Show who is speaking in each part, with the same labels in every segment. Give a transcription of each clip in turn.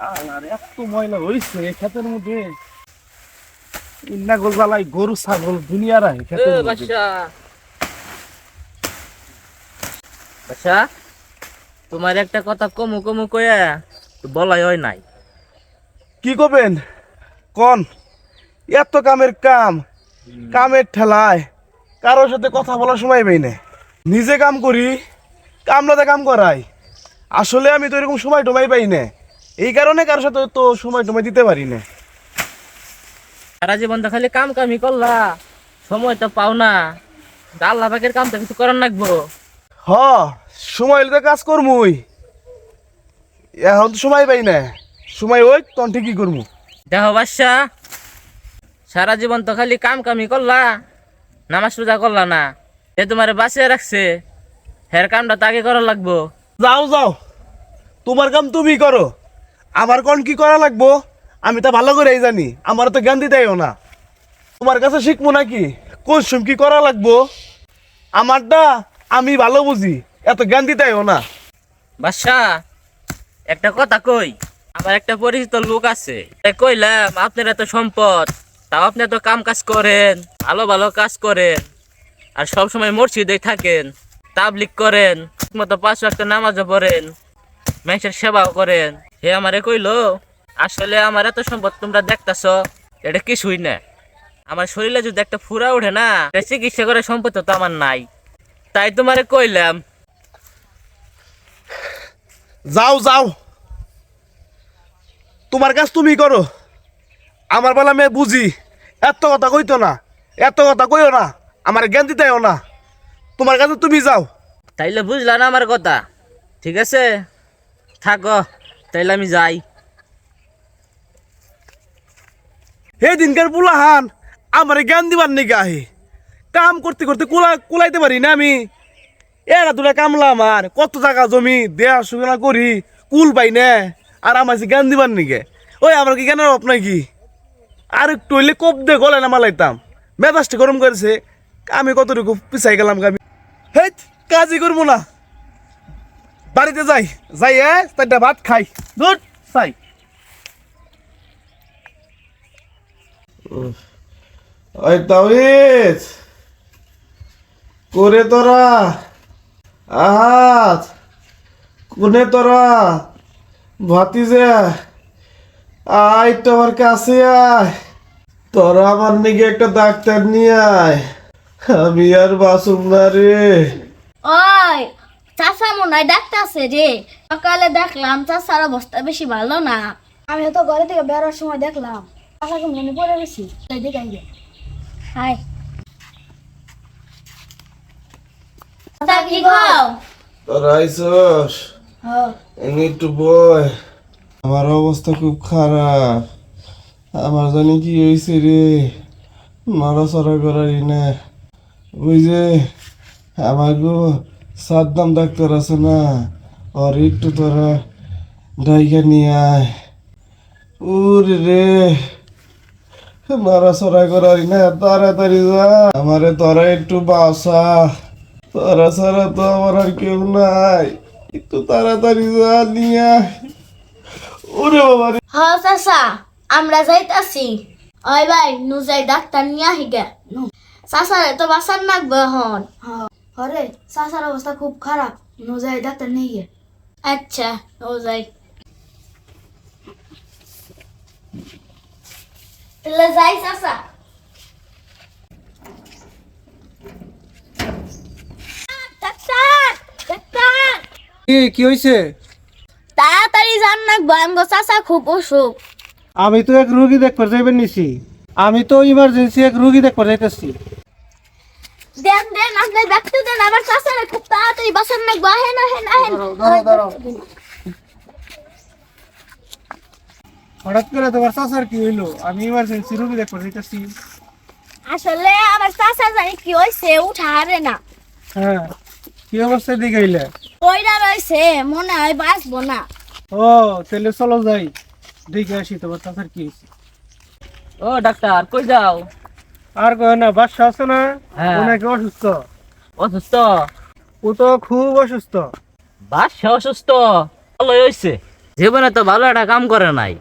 Speaker 1: আর এত ময়লা হয়েছে এই ক্ষেতের মধ্যে। ইন্না গোলজালাই গরু ছাগল দুনিয়ার আয় ক্ষেতের মধ্যে।
Speaker 2: তোমার একটা কথা কমু কমু কয়া বলাই হয় নাই।
Speaker 1: কি করবেন কন এত কামের কাম কামের ঠেলায় কারোর সাথে কথা বলার সময় পাই না নিজে কাম করি কামলাতে কাম করাই। আসলে আমি তো এরকম সময় টমাই পাই না এই কারণে কারোর সাথে তো সময় টমাই দিতে পারি না।
Speaker 2: সারা জীবন তো খালি কাম কামই করলা সময় তো পাও না। আল্লাহ পাকের কাম তো কিছু করার লাগবো
Speaker 1: হ সময় হলে তো কাজ করমুই। এখন তো সময় পাই না। সময় ওই তখন ঠিকই করমু।
Speaker 2: দেখো বাচ্চা সারা জীবন তো খালি কাম কামই করলা নামাজ পূজা করলা না। এ তোমার বাঁচিয়ে রাখছে হের কামটা তাকে করার লাগবো।
Speaker 1: যাও যাও। তোমার কাম তুমি করো। আমার কোন কি করা লাগবো? আমি তা ভালো করেই জানি আমার তো জ্ঞান দিতেইও না। তোমার কাছে শিখব নাকি? কোন কি করা লাগবো? আমারটা আমি ভালো বুঝি, এত জ্ঞান দিতেইও না।
Speaker 2: বাদশা একটা কথা কই, আমার একটা পরিচিত লোক আছে কইলাম, আপনার এত সম্পদ, তাও আপনি এত কাম কাজ করেন, ভালো ভালো কাজ করেন, আর সব সময় মসজিদে থাকেন তাবলিক করেন মতো পাঁচ একটা নামাজও পড়েন, মানুষের সেবাও করেন। হে আমারে কইলো আসলে আমার এত সম্পদ তোমরা দেখতাছ এটা কিছুই না। আমার শরীরে যদি একটা ফুরা ওঠে না চিকিৎসা করে সম্পদ তো আমার নাই। তাই তোমারে কইলাম
Speaker 1: যাও যাও। তোমার কাজ তুমি করো। আমার বেলা মেয়ে বুঝি এত কথা কইতো না এত কথা কইও না আমার জ্ঞান দিতেও না। তোমার কাছে তুমি যাও।
Speaker 2: তাইলে বুঝলা না আমার কথা ঠিক আছে? থাকো। তাইলে আমি যাই।
Speaker 1: হে দিনকার পুলাহান, আমার জ্ঞান দিবার নাকি আহে কাম করতে করতে কুলা কুলাইতে পারি না আমি। এরা দুটা কামলা আমার, কত টাকা জমি, দেয়া সুগনা করি, কুল পাই না। আর আমার জ্ঞান দিবার নাকি ওই আমার কি জ্ঞানের অভাব নাকি? আর একটু হইলে কপ দে গলে না মালাইতাম। মেজাজটা গরম করেছে। আমি কতটুকু পিছাই গেলাম আমি। হে কাজই করব না। বাড়িতে যাই। যাই তাইটা ভাত খাই। দুধ চাই। ওই করে তোরা? আহাত কোনে তোরা? ভাতিজে আয় তোমার কাছে আয়। তোরা আমার নিকে একটা ডাক্তার নিয়ে আয়। আমি আর বাসুম না রে।
Speaker 3: ওই চাষা মনে হয় ডাকতেছে রে সকালে দেখলাম চাষার অবস্থা বেশি ভালো না।
Speaker 4: আমি তো ঘরে থেকে বেরোর সময় দেখলাম। আশাকে মনে পড়ে গেছি। তাই দেখাই গে
Speaker 3: হাই তা কি গাও
Speaker 1: তোরা আইসস এমনি একটু বয়। আমার অবস্থা খুব খারাপ। আমার জানি কি হয়েছে রে। নড়াচড়া করারই না। ওই যে আমার গো সাদ্দাম ডাক্তার আছে না? আর একটু তোরা ডাইকা নিয়ে আয়। উরে রে। নড়াচড়া করারই না, তাড়াতাড়ি যা। আমারে তোরা একটু বাসা তোরা ছাড়া তো আমার আর কেউ নাই। একটু তাড়াতাড়ি যা, নিয়ে। ওরে বাবা রে।
Speaker 3: হ চাষা আমরা যাইতাছি। ওই ভাই নু যাই ডাক্তার নিয়ে আহি গে। চাষারে তো বাসার নাকবে হন
Speaker 4: হ্যাঁ হরে চাষার অবস্থা খুব খারাপ নোজাই ডাক্তার নিয়ে গে
Speaker 3: আচ্ছা ও যাই তাহলে যাই চাষা ডাক্তার ডাক্তার
Speaker 5: কি কি হয়েছে
Speaker 3: তাড়াতাড়ি যান না গো চাষা খুব অসুখ।
Speaker 5: আমি তো এক রুগী দেখবার যাইবেন নিছি। আমি তো ইমার্জেন্সি এক রুগী দেখবার যাইতেছি।
Speaker 3: দেন দেন আপনি দেখতে দেন আমার চাষারে খুব তাড়াতাড়ি বাসার নাকবো আহেন আহেন। আহেন
Speaker 5: হঠাৎ করে তোমার চাচার কি হইল? আমি ইমার্জেন্সি রুগী দেখবার যাইতেছি।
Speaker 3: আসলে আমার চাষা জানি কি হয়েছে উঠা হারে না।
Speaker 5: হ্যাঁ কি অবস্থায় দিকে আইলে?
Speaker 3: কইরা রয়েছে মনে হয় বাঁচবো না।
Speaker 5: ও তাহলে চলো যাই। দেখে আসি তোমার চাচার কি হয়েছে
Speaker 2: ও ডাক্তার কই যাও?
Speaker 5: আর কয় না বাসা আছে না?
Speaker 2: হ্যাঁ।
Speaker 5: ও নাকি অসুস্থ?
Speaker 2: অসুস্থ।
Speaker 5: ও তো খুব অসুস্থ।
Speaker 2: বাসা অসুস্থ। ভালো হয়েছে জীবনে তো ভালো একটা কাম করে নাই।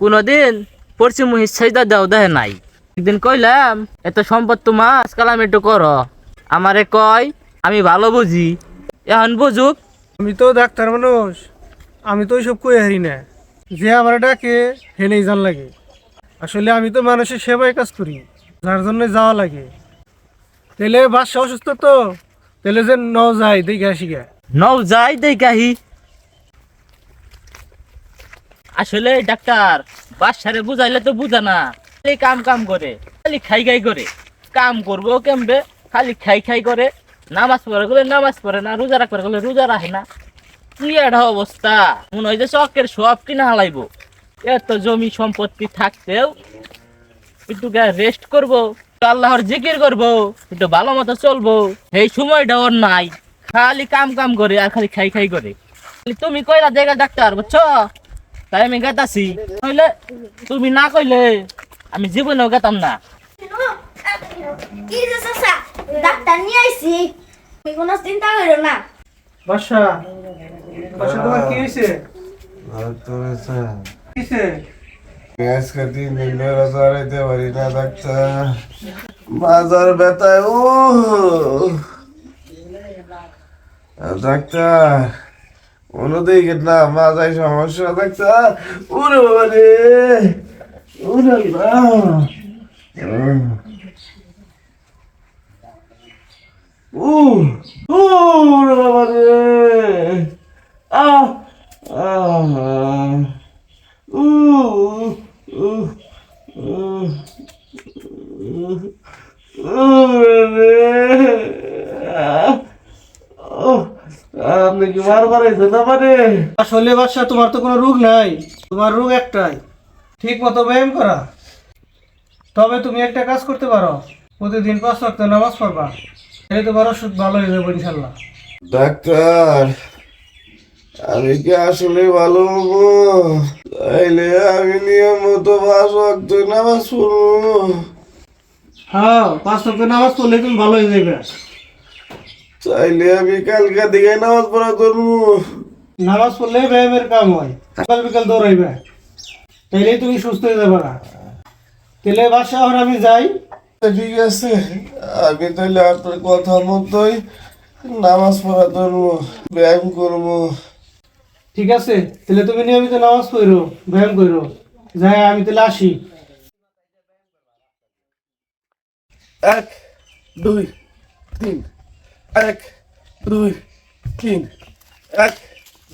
Speaker 2: কোনোদিন পশ্চিমমুখী সাইদা দেও দেয় নাই। একদিন কইলাম এত সম্পদ তোমার আজকাল আমি একটু করো। আমারে কয় আমি ভালো বুঝি। এখন বুঝুক।
Speaker 5: আমি তো ডাক্তার মানুষ। আমি তো ওইসব কই হারি না। যে আমার ডাকে হেনেই জান লাগে। আসলে আমি তো মানুষের সেবায় কাজ করি, যার জন্য যাওয়া লাগে। তাহলে বাচ্চা অসুস্থ তো? তাহলে যে ন যায় দেখে আসি গে
Speaker 2: নও যাই দেই কাহি আসলে ডাক্তার বাসারে বুঝাইলে তো বুঝা না। খালি কাম কাম করে, খালি খাই খাই করে। কাম করব কেমবে? খালি খাই খাই করে। নামাজ পড়ে গেলে নামাজ পড়ে না, রোজা রাখবে গেলে রোজা রাখে না। কি একটা অবস্থা। মনে হয় যে চকের সব কিনা হালাইব। এত জমি সম্পত্তি থাকতেও একটু রেস্ট করব আল্লাহর জিকির করব একটু ভালো মতো চলবো। এই সময়টা ওর নাই। খালি কাম কাম করে আর খালি খাই খাই করে। তুমি কইলা জায়গা ডাক্তার বুঝছ? তাই আমি গেতাছি। কইলে তুমি না কইলে আমি জীবনেও গেতাম না।
Speaker 3: কি ডাক্তার নিয়ে আইছি তুমি কোনো চিন্তা করো না
Speaker 5: বাসা বাসা তোমার কি হয়েছে
Speaker 1: তিন দিন ধরে চড়াইতে পারি না ডাক্তার মাজার ব্যথায় ও ডাক্তার অন্যদিকে না মাজায় সমস্যা ডাক্তার ওরে বাবা রে ওরে ও ও ওরে বাবা রে আহ আহ Ooh, ooh, ooh, আপনি কি মার মারাইছেন না মানে
Speaker 5: আসলে বাচ্চা তোমার তো কোনো রোগ নাই। তোমার রোগ একটাই। ঠিক মতো ব্যায়াম করা। তবে তুমি একটা কাজ করতে পারো। প্রতিদিন পাঁচ ওয়াক্ত নামাজ পড়বা। তাহলে তোমার ওষুধ ভালো হয়ে যাবে ইনশাল্লাহ।
Speaker 1: ডাক্তার আমি কি আসলে ভালো হব? তাইলে আমি নিয়ম মতো পাঁচ ওয়াক্ত নামাজ পড়ব।
Speaker 5: হ্যাঁ পাঁচ ওয়াক্ত নামাজ পড়লে তুমি ভালো হয়ে যাবে
Speaker 1: তাইলে আমি কালকা দিকে নামাজ পড়া করব।
Speaker 5: নামাজ পড়লে ব্যায়ামের কাম হয় সকাল বিকাল দৌড়াইবে। তাইলেই তুমি সুস্থ হয়ে যাবে না। তাহলে বাসা এখন আমি যাই।
Speaker 1: ঠিক আছে। আমি তাহলে আপনার কথা মতোই নামাজ পড়া করব ব্যায়াম করব।
Speaker 5: ঠিক আছে? তাহলে তুমি নিয়মিত নামাজ পড়ো ব্যায়াম করো। যাই আমি তাহলে আসি।
Speaker 1: এক দুই তিন। এক দুই তিন। এক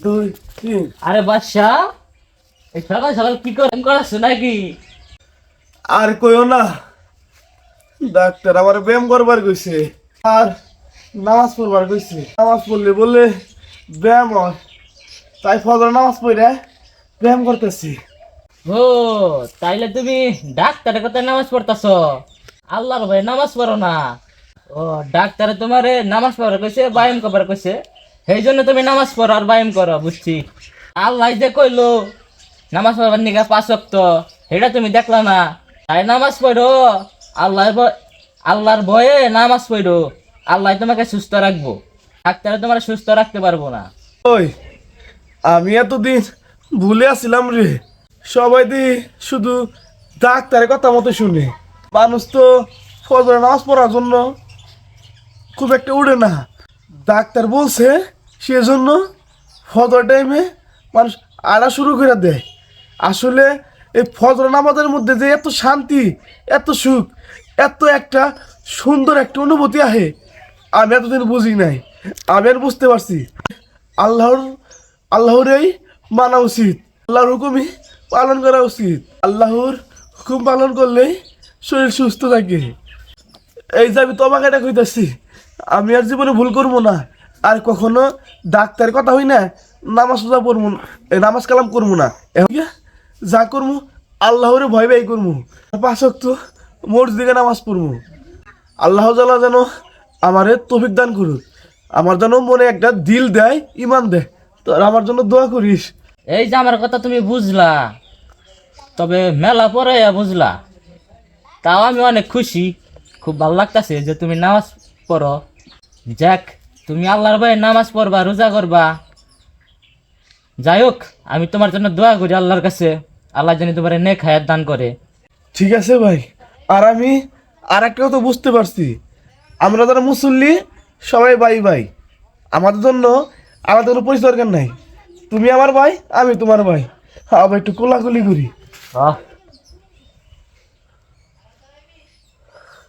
Speaker 1: দুই তিন।
Speaker 2: আরে বাদশা এই সকাল সকাল কি করে করাচ্ছ নাকি?
Speaker 1: আর কইও না ডাক্তার আমার ব্যায়াম করবার কইছে। আর নামাজ পড়বার কইছে। নামাজ পড়লে বলে ব্যায়াম হয়। তাই ফজর নামাজ পড়ে ব্যায়াম করতেছি।
Speaker 2: ও তাইলে তুমি ডাক্তারের কথা নামাজ পড়তাছ? আল্লাহর ভাই নামাজ পড়ো না। ও ডাক্তারে তোমারে নামাজ পড়ার কইছে ব্যায়াম করবার কইছে। সেই জন্য তুমি নামাজ পড়ো আর ব্যায়াম করো বুঝছি। আল্লাহ যে কইলো নামাজ পড়বার নিকা পাঁচ ওয়াক্ত সেটা তুমি দেখলা না। তাই নামাজ পড়ো আল্লাহর আল্লাহর ভয়ে নামাজ পড়ো। আল্লাহ তোমাকে সুস্থ রাখব। ডাক্তারে তোমার সুস্থ রাখতে পারব না।
Speaker 1: ওই আমি এতদিন ভুলে আসছিলাম রে। সবাই দি শুধু ডাক্তারের কথা মতো শুনে। মানুষ তো ফজর নামাজ পড়ার জন্য খুব একটা উড়ে না। ডাক্তার বলছে সেজন্য ফজর টাইমে মানুষ আড়া শুরু করে দেয়। আসলে এই ফজর নামাজের মধ্যে যে এত শান্তি, এত সুখ, এত একটা সুন্দর একটা অনুভূতি আহে, আমি এতদিন বুঝি নাই। আমি আর বুঝতে পারছি। আল্লাহর আল্লাহরই মানা উচিত। আল্লাহর হুকুমই পালন করা উচিত। আল্লাহর হুকুম পালন করলেই শরীর সুস্থ থাকে। এই যে আমি তোমাকে এটা কইতাছি, আমি আর জীবনে ভুল করব না। আর কখনো ডাক্তারের কথা হই না, নামাজ সোজা এই নামাজ কালাম করব না। যা করব, আল্লাহরে ভয় ব্যয় করব। পাঁচ তো মসজিদে নামাজ পড়ব। আল্লাহ জালা যেন আমারে তফিক দান করুক। আমার যেন মনে একটা দিল দেয় ইমান দেয়। তোর আমার জন্য দোয়া করিস।
Speaker 2: এই যে আমার কথা তুমি বুঝলা তবে মেলা পরে বুঝলা। তাও আমি অনেক খুশি খুব ভালো লাগতেছে যে তুমি নামাজ পড়ো। যাক তুমি আল্লাহর ভাই নামাজ পড়বা রোজা করবা। যাই হোক আমি তোমার জন্য দোয়া করি আল্লাহর কাছে আল্লাহ জানি তোমার নেক হায়াত দান করে।
Speaker 1: ঠিক আছে ভাই আর আমি আর একটা তো বুঝতে পারছি। আমরা যারা মুসল্লি সবাই বাই বাই আমাদের জন্য আমাদের কোনো পরিচয় দরকার নাই? তুমি আমার ভাই, আমি তোমার ভাই। আবার একটু কোলাকুলি করি।
Speaker 2: হ্যাঁ